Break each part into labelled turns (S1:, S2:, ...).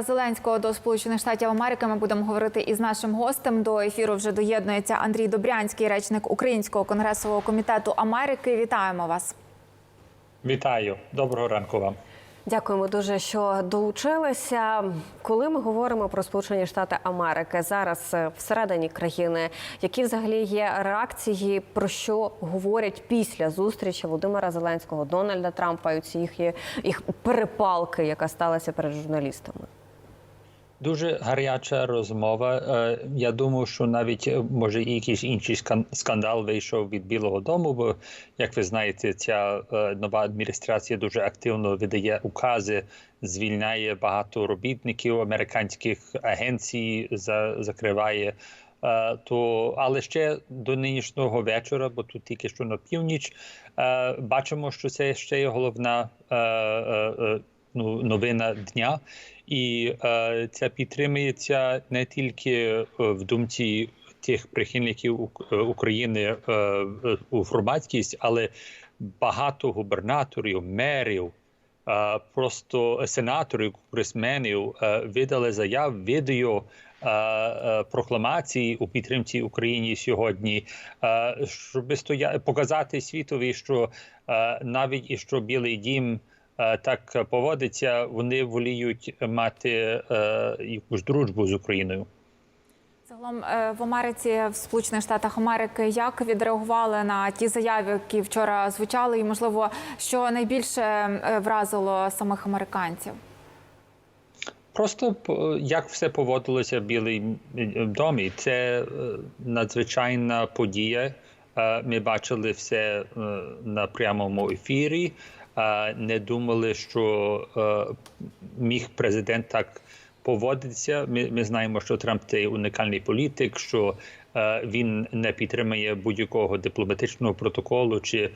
S1: Зеленського до Сполучених Штатів Америки ми будемо говорити із нашим гостем. До ефіру вже доєднується Андрій Добрянський, речник Українського конгресового комітету Америки. Вітаємо вас.
S2: Вітаю, доброго ранку вам.
S3: Дякуємо дуже, що долучилися. Коли ми говоримо про Сполучені Штати Америки зараз е, всередині країни, які взагалі є реакції, про що говорять після зустрічі Володимира Зеленського, Дональда Трампа і ці їх, їх перепалки, яка сталася перед журналістами?
S2: Дуже гаряча розмова. Е, Я думаю, що навіть е, може і якийсь інший скан- скандал вийшов від Білого Дому. Бо, як ви знаєте, ця е, нова адміністрація дуже активно видає укази, звільняє багато робітників американських агенцій, закриває. То, але ще до нинішнього вечора, бо тут тільки що на північ, бачимо, що це ще є головна ну, новина дня. І е, це підтримується не тільки е, в думці тих прихильників е, України е, у громадськість, але багато губернаторів, мерів, просто сенаторів, конгресменів видали заяв відео. Прокламації у підтримці Україні сьогодні, щоб показати світові, що навіть і що Білий Дім так поводиться, вони воліють мати е, якусь дружбу з Україною.
S1: Загалом е, в Америці, в Сполучених Штатах Америки, як відреагували на ті заяви, які вчора звучали, і можливо, що найбільше е, вразило самих американців?
S2: Просто як все поводилося в Білій домі, це е, надзвичайна подія. Е, Ми бачили все е, на прямому ефірі. Не думали, що е, міг президент так поводитися. Ми, ми знаємо, що Трамп це унікальний політик, що е, він не підтримує будь-якого дипломатичного протоколу чи,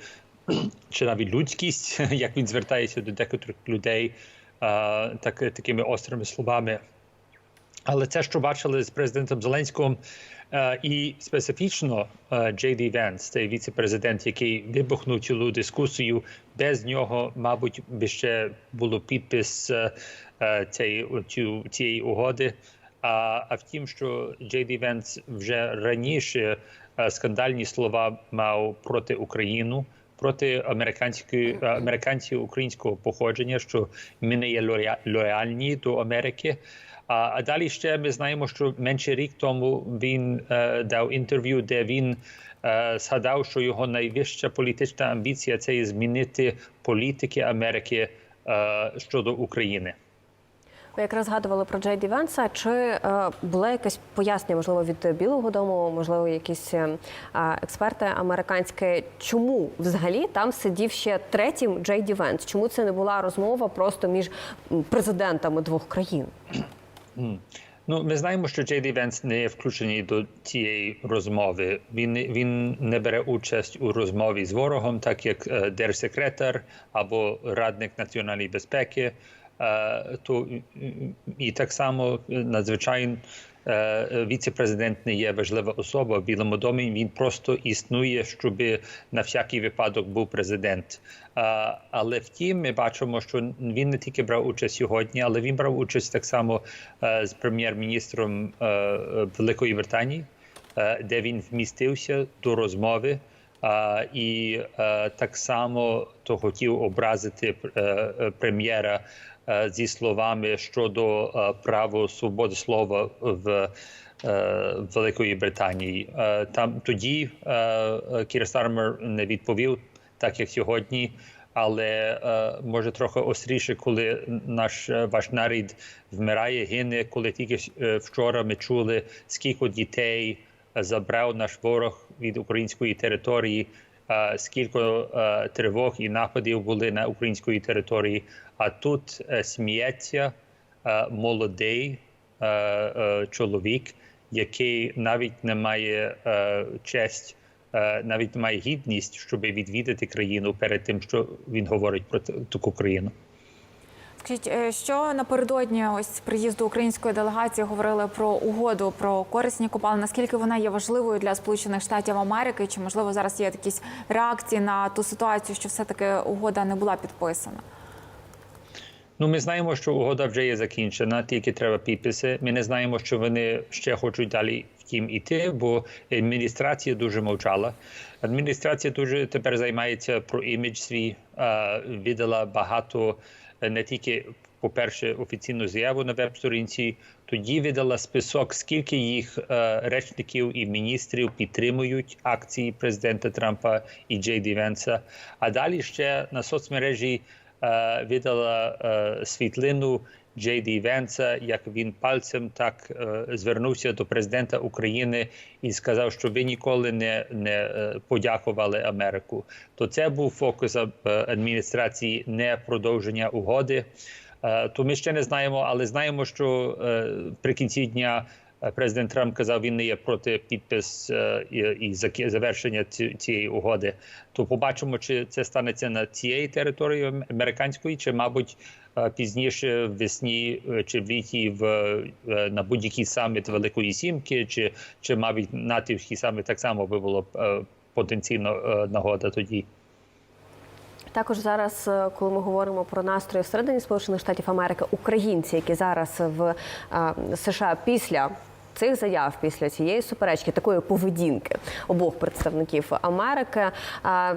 S2: чи навіть людськість, як він звертається до декотрих людей е, так, такими острими словами. Але це, що бачили з президентом Зеленським, і специфічно е, Джей Ді Венс, цей віце-президент, який вибухнув цілу дискусію, без нього, мабуть, би ще було підпис е, е, цієї, цієї угоди. А, а втім, що Джей Ді Венс вже раніше е, скандальні слова мав проти України, проти американської е, американців українського походження, що ми не є лоя- лояльні до Америки. А, а далі ще ми знаємо, що менше рік тому він е, дав інтерв'ю, де він е, згадав, що його найвища політична амбіція це є змінити політики Америки е, щодо України.
S3: Ви якраз згадували про Джей Ді Венса. Чи е, було якесь пояснення, можливо, від Білого Дому, можливо, якісь е, експерти американські, чому взагалі там сидів ще третім Джей Ді Венс? Чому це не була розмова просто між президентами двох країн?
S2: Ну, ми знаємо, що Джей Ді Венс не є включений до цієї розмови. Він він не бере участь у розмові з ворогом, так як е, держсекретар або радник національної безпеки. Е, то і- так само е, надзвичайно віце-президент не є важлива особа в Білому домі. Він просто існує, щоб на всякий випадок був президент. Е, Але втім, ми бачимо, що він не тільки брав участь сьогодні, але він брав участь так само е, з прем'єр-міністром е, е, Великої Британії, е, де він вмістився до розмови. Е, І е, так само то хотів образити е, е, прем'єра е, зі словами щодо е, права свободи слова в е, Великої Британії. Е, Там тоді е, е, Кір Стармер не відповів, так як сьогодні. Але е, може трохи остріше, коли наш е, ваш нарід вмирає, гине, коли тільки е, вчора ми чули, скільки дітей е, забрав наш ворог від української території, е, скільки е, тривог і нападів були на української території. А тут е, сміється е, молодий е, е, чоловік, який навіть не має е, честь, е, навіть має гідність, щоб відвідати країну перед тим, що він говорить про таку країну.
S1: Скажіть, е, що напередодні ось приїзду української делегації говорили про угоду про корисні копалини? Наскільки вона є важливою для Сполучених Штатів Америки? Чи можливо зараз є якісь реакції на ту ситуацію, що все таки угода не була підписана?
S2: Ну, ми знаємо, що угода вже є закінчена, тільки треба підписи. Ми не знаємо, що вони ще хочуть далі втім іти, бо адміністрація дуже мовчала. Адміністрація дуже тепер займається про імідж свій, видала багато не тільки, по-перше, офіційну заяву на веб-сторінці, тоді видала список, скільки їх е, речників і міністрів підтримують акції президента Трампа і Джей Дівенса. А далі ще на соцмережі е, видала е, світлину Джей Ді Венса, як він пальцем так е, звернувся до президента України і сказав, що ви ніколи не, не е, подякували Америку. То це був фокус е, адміністрації, не продовження угоди. То ми ще не знаємо, але знаємо, що прикінці при кінці дня. Е, Президент Трамп казав, він не є проти підпис е, і, завершення цієї угоди. То побачимо, чи це станеться на цієї території американської, чи, мабуть, е, пізніше весні чи в літі в на будь-який саміт Великої Сімки, чи, чи мабуть натівський саміт так само би було потенційно нагода тоді.
S3: Також зараз, е, коли ми говоримо про настрої всередині Сполучених Штатів Америки, українці, які зараз в е, США після цих заяв, після цієї суперечки, такої поведінки обох представників Америки, е,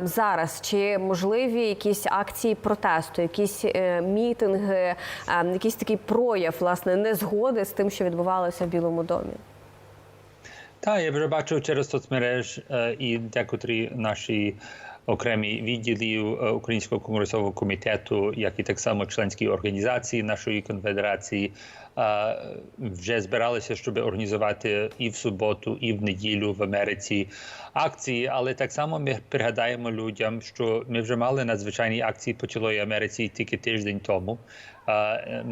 S3: зараз чи можливі якісь акції протесту, якісь мітинги, якийсь такий прояв власне незгоди з тим, що відбувалося в Білому домі?
S2: Так, я вже бачив через соцмереж і декотрі наші окремі відділів е, Українського конгресового комітету, як і так само членські організації нашої конфедерації, е, вже збиралися, щоб організувати і в суботу, і в неділю в Америці акції. Але так само ми пригадаємо людям, що ми вже мали надзвичайні акції по цілої Америці тільки тиждень тому. Е,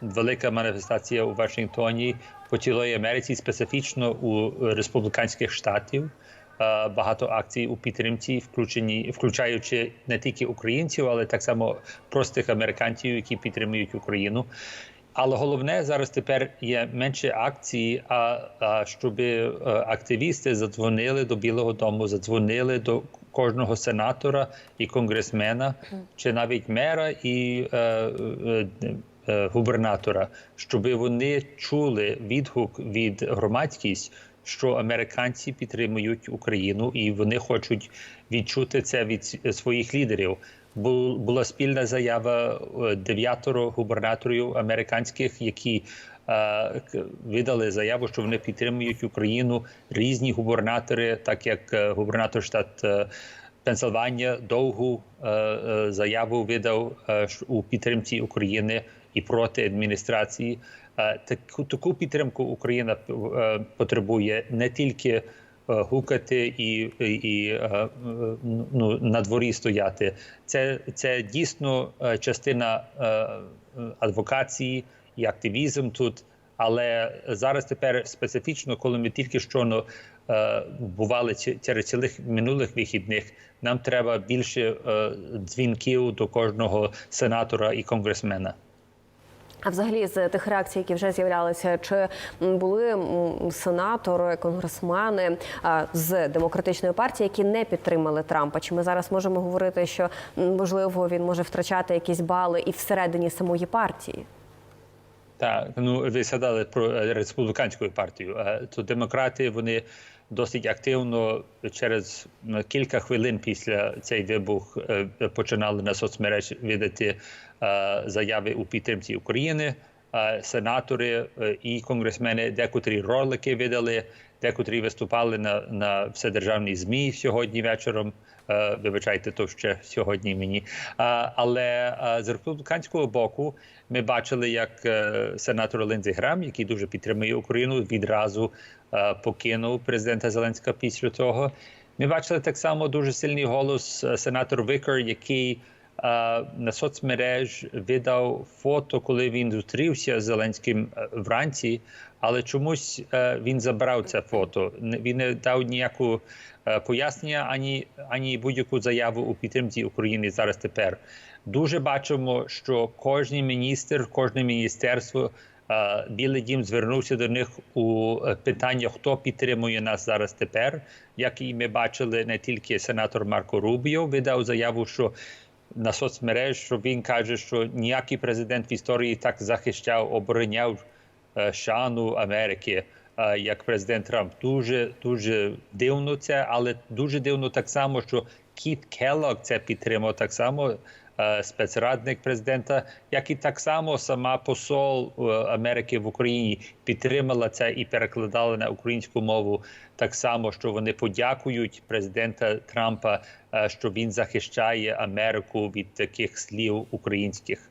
S2: Велика маніфестація у Вашингтоні по цілої Америці, специфічно у республіканських штатів. Е, Багато акцій у підтримці, включені, включаючи не тільки українців, але так само простих американців, які підтримують Україну. Але головне зараз тепер є менше акцій, а, а щоб е, активісти задзвонили до Білого Дому, задзвонили до кожного сенатора і конгресмена, чи навіть мера і е, е, е, губернатора, щоб вони чули відгук від громадськість, що американці підтримують Україну і вони хочуть відчути це від своїх лідерів. Бу- Була спільна заява е, дев'ятеро губернаторів американських, які е, видали заяву, що вони підтримують Україну. Різні губернатори, так як е, губернатор штат Пенсильванія довгу заяву видав у підтримці України і проти адміністрації. Е, Таку таку підтримку Україна е, потребує не тільки е, гукати і, і, ну, на дворі стояти. Це, це дійсно частина адвокації і активізм тут. Але зараз тепер специфічно, коли ми тільки що е, бували через цілих минулих вихідних, нам треба більше дзвінків до кожного сенатора і конгресмена.
S3: А взагалі з тих реакцій, які вже з'являлися, чи були сенатори, конгресмени з демократичної партії, які не підтримали Трампа? Чи ми зараз можемо говорити, що можливо він може втрачати якісь бали і всередині самої партії?
S2: Так, ну ви згадали про е, республіканську партію. Е, То демократи вони досить активно через кілька хвилин після цей вибух е, починали на соцмережі видати е, заяви у підтримці України. Е, Сенатори і конгресмени декотрі ролики видали, декотрі виступали на, на вседержавній змі сьогодні вечором. Е, Вибачайте, то ще сьогодні мені. Але з республіканського боку ми бачили, як е, сенатор Линдзі Грам, який дуже підтримує Україну, відразу е, покинув президента Зеленського після того. Ми бачили так само дуже сильний голос е, сенатор Викер, який е, на соцмереж видав фото, коли він зустрівся з Зеленським е, вранці, але чомусь е, він забрав це фото. Він не дав ніяку е, пояснення ані, ані будь-яку заяву у підтримці України зараз тепер. Дуже бачимо, що кожен міністр, кожне міністерство, е, Білий Дім звернувся до них у питання, хто підтримує нас зараз тепер. Як і ми бачили, не тільки сенатор Марко Рубіо видав заяву, що на соцмереж, що він каже, що ніякий президент в історії так захищав, обороняв шану Америки, е, як президент Трамп. Дуже дуже дивно це, але дуже дивно так само, що Кіт Келлог це підтримав так само. е, Спецрадник президента, як і так само сама посол е, Америки в Україні підтримала це і перекладала на українську мову так само, що вони подякують президента Трампа, е, що він захищає Америку від таких слів українських.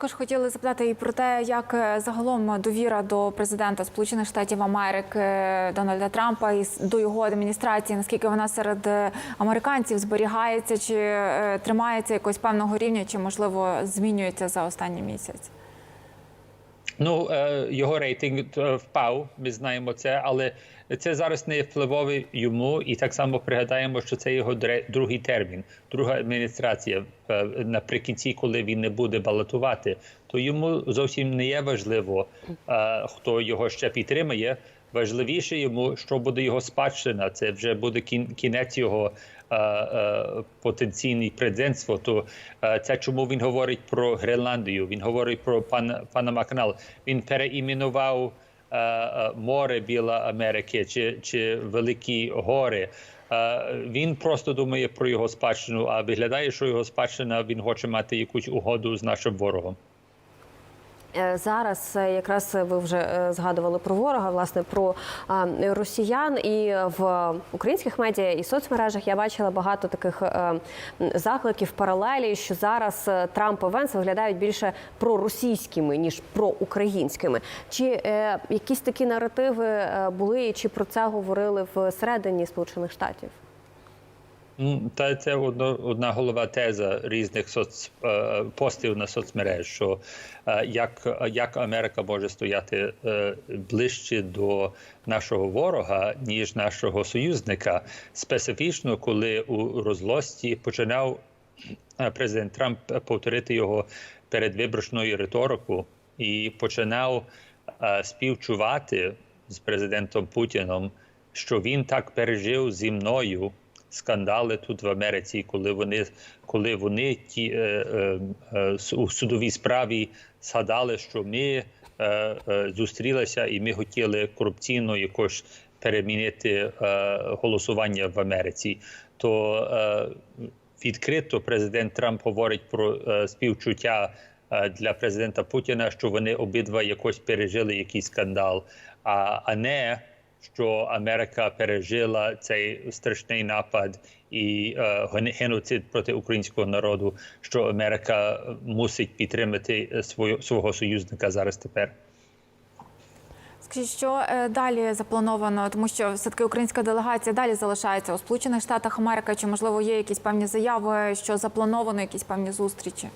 S1: Також хотіли запитати і про те, як е, загалом довіра до президента Сполучених Штатів Америки е, Дональда Трампа і до його адміністрації, наскільки вона серед е, американців зберігається, чи тримається якось певного рівня, чи можливо змінюється за останній місяць?
S2: Ну е, його рейтинг е, впав. Ми знаємо це, але це зараз не впливове йому. І так само пригадаємо, що це його другий термін, друга адміністрація е, наприкінці, коли він не буде балотувати. То йому зовсім не є важливо, хто його ще підтримає. Важливіше йому, що буде його спадщина. Це вже буде кін- кінець його е, е, потенційне президентство. То е, це чому він говорить про Гренландію. Він говорить про пан Панама канал. Він переіменував е, е, море біля Америки чи, чи великі гори. Е, Він просто думає про його спадщину, а виглядає, що його спадщина він хоче мати якусь угоду з нашим ворогом.
S3: Е, Зараз е, якраз ви вже е, згадували про ворога, власне, про росіян. І в українських медіа і соцмережах я бачила багато таких е, закликів паралелі, що зараз е, Трамп і Венс виглядають більше проросійськими ніж проукраїнськими. Чи е, якісь такі наративи е, були, чи про це говорили всередині Сполучених Штатів?
S2: Ну, Та це одно, одна голова теза різних соц, е, постів на соцмереж, що е, як, як Америка може стояти е, ближче до нашого ворога, ніж нашого союзника, специфічно, коли у розлості починав президент Трамп повторити його передвиборчну риторику і починав співчувати з президентом Путіном, що він так пережив зі мною скандали тут в Америці, коли вони, коли вони ті е, е, е, у судовій справі згадали, що ми е, е, зустрілися і ми хотіли корупційно якось перемінити е, голосування в Америці. То відкрито президент Трамп говорить про співчуття для президента Путіна, що вони обидва якось пережили якийсь скандал, а, а не що Америка пережила цей страшний напад і е, геноцид проти українського народу, що Америка мусить підтримати е, свою, свого союзника зараз тепер.
S1: Що е, далі заплановано, тому що все таки українська делегація далі залишається у Сполучених Штатах Америки. Чи можливо є якісь певні заяви, що заплановано якісь певні зустрічі?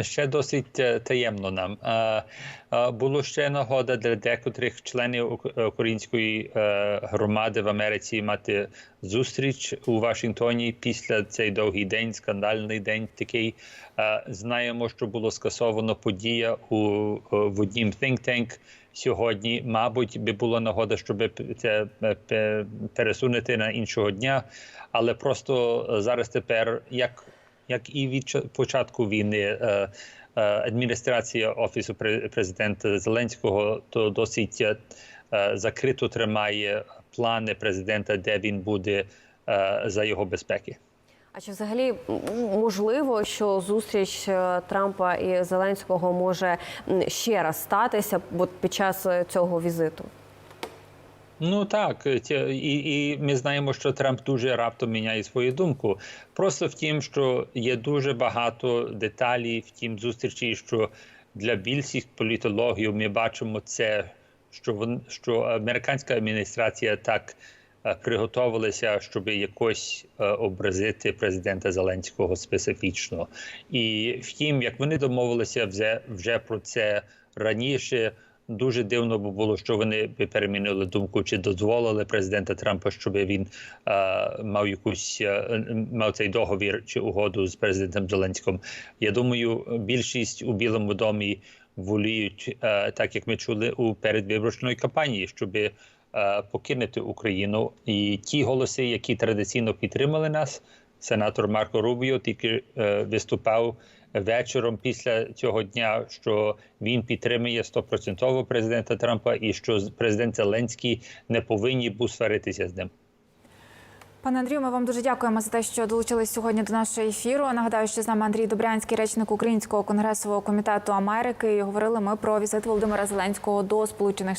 S2: Ще досить е, таємно нам. Було ще нагода для декотрих членів української е, громади в Америці мати зустріч у Вашингтоні після цей довгий день, скандальний день такий. Знаємо, що було скасовано подія у в однім think tank сьогодні. Мабуть, би була нагода, щоб це е, пересунути на іншого дня, але просто е, зараз тепер як як і від ча- початку війни, е, е, адміністрація офісу пре- президента Зеленського то досить е, закрито тримає плани президента, де він буде за його безпеки.
S3: А чи взагалі можливо, що зустріч Трампа і Зеленського може ще раз статися під час цього візиту?
S2: Ну так, і, і ми знаємо, що Трамп дуже раптом міняє свою думку. Просто в тім, що є дуже багато деталей в тім зустрічі, що для більшість політологів ми бачимо це, що вон, що американська адміністрація так е, приготувалася, щоб якось е, образити президента Зеленського специфічно. І втім, як вони домовилися вже, вже про це раніше. Дуже дивно було, що вони перемінили думку, чи дозволили президента Трампа, щоб він е, мав якусь е, мав цей договір чи угоду з президентом Зеленським. Я думаю, більшість у Білому домі воліють, е, так як ми чули у передвиборчної кампанії, щоб е, покинути Україну. І ті голоси, які традиційно підтримали нас, сенатор Марко Рубіо тільки е, виступав вечором після цього дня, що він підтримує 100% президента Трампа і що президент Зеленський не повинні був сваритися з ним.
S1: Пане Андрію, ми вам дуже дякуємо за те, що долучились сьогодні до нашого ефіру. Нагадаю, що з нами Андрій Добрянський, речник Українського конгресового комітету Америки. І говорили ми про візит Володимира Зеленського до Сполучених